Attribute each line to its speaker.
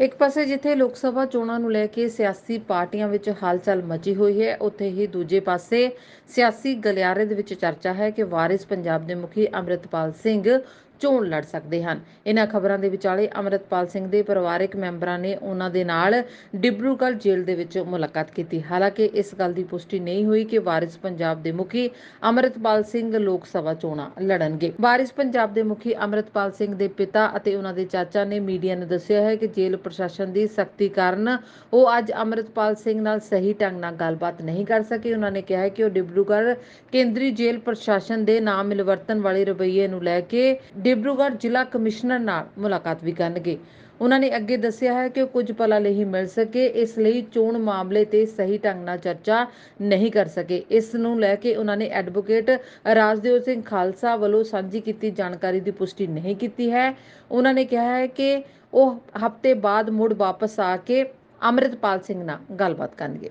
Speaker 1: ਇੱਕ ਪਾਸੇ ਜਿੱਥੇ ਲੋਕ ਸਭਾ ਚੋਣਾਂ ਨੂੰ ਲੈ ਕੇ ਸਿਆਸੀ ਪਾਰਟੀਆਂ ਵਿੱਚ ਹਲਚਲ ਮਚੀ ਹੋਈ ਹੈ, ਉੱਥੇ ਹੀ ਦੂਜੇ ਪਾਸੇ ਸਿਆਸੀ ਗਲਿਆਰੇ ਦੇ ਵਿੱਚ ਚਰਚਾ ਹੈ ਕਿ ਵਾਰਿਸ ਪੰਜਾਬ ਦੇ ਮੁਖੀ ਅੰਮ੍ਰਿਤਪਾਲ ਸਿੰਘ ਚੋਣ ਲੜ ਸਕਦੇ ਹਨ। ਇਹਨਾਂ ਖਬਰਾਂ ਦੇ ਵਿਚਾਲੇ ਅੰਮ੍ਰਿਤਪਾਲ ਸਿੰਘ ਦੇ ਪਰਿਵਾਰਕ ਮੈਂਬਰਾਂ ਨੇ ਉਹਨਾਂ ਦੇ ਨਾਲ ਡਿਬਰੂਗੜ੍ਹ ਜੇਲ੍ਹ ਦੇ ਵਿੱਚ ਮੁਲਾਕਾਤ ਕੀਤੀ। ਹਾਲਾਂਕਿ ਇਸ ਗੱਲ ਦੀ ਪੁਸ਼ਟੀ ਨਹੀਂ ਹੋਈ ਕਿ ਵਾਰਿਸ ਪੰਜਾਬ ਦੇ ਮੁਖੀ ਅੰਮ੍ਰਿਤਪਾਲ ਸਿੰਘ ਲੋਕ ਸਭਾ ਚੋਣਾਂ ਲੜਨਗੇ। ਵਾਰਿਸ ਪੰਜਾਬ ਦੇ ਮੁਖੀ ਅੰਮ੍ਰਿਤਪਾਲ ਸਿੰਘ ਦੇ ਪਿਤਾ ਅਤੇ ਉਹਨਾਂ ਦੇ ਚਾਚਾ ਨੇ ਮੀਡੀਆ ਨੂੰ ਦੱਸਿਆ ਹੈ ਕਿ ਜੇਲ੍ਹ ਪ੍ਰਸ਼ਾਸਨ ਦੀ ਸਖਤੀ ਕਾਰਨ ਉਹ ਅੱਜ ਅੰਮ੍ਰਿਤਪਾਲ ਸਿੰਘ ਨਾਲ ਸਹੀ ਢੰਗ ਨਾਲ ਗੱਲਬਾਤ ਨਹੀਂ ਕਰ ਸਕੇ। ਉਹਨਾਂ ਨੇ ਕਿਹਾ ਕਿ ਉਹ ਡਿਬਰੂਗੜ੍ਹ ਕੇਂਦਰੀ ਜੇਲ੍ਹ ਪ੍ਰਸ਼ਾਸਨ ਦੇ ਨਾਮ ਮਿਲਵਰਤਨ ਵਾਲੇ ਰਵੱਈਏ ਨੂੰ ਲੈ ਕੇ ਡਿਬਰੂਗੜ੍ਹ ਜ਼ਿਲ੍ਹਾ ਕਮਿਸ਼ਨਰ ਨਾਲ ਮੁਲਾਕਾਤ ਵੀ ਕਰਨਗੇ। ਉਹਨਾਂ ਨੇ ਅੱਗੇ ਦੱਸਿਆ ਹੈ ਕਿ ਉਹ ਕੁਝ ਪਲਾਂ ਲਈ ਹੀ ਮਿਲ ਸਕੇ, ਇਸ ਲਈ ਚੋਣ ਮਾਮਲੇ ਤੇ ਸਹੀ ਢੰਗ ਨਾਲ ਚਰਚਾ ਨਹੀਂ ਕਰ ਸਕੇ। ਇਸ ਨੂੰ ਲੈ ਕੇ ਉਹਨਾਂ ਨੇ ਐਡਵੋਕੇਟ ਰਾਜਦੇਵ ਸਿੰਘ ਖਾਲਸਾ ਵੱਲੋਂ ਸਾਂਝੀ ਕੀਤੀ ਜਾਣਕਾਰੀ ਦੀ ਪੁਸ਼ਟੀ ਨਹੀਂ ਕੀਤੀ ਹੈ। ਉਹਨਾਂ ਨੇ ਕਿਹਾ ਹੈ ਕਿ ਉਹ ਹਫ਼ਤੇ ਬਾਅਦ ਮੁੜ ਵਾਪਸ ਆ ਕੇ ਅੰਮ੍ਰਿਤਪਾਲ ਸਿੰਘ ਨਾਲ ਗੱਲਬਾਤ ਕਰਨਗੇ।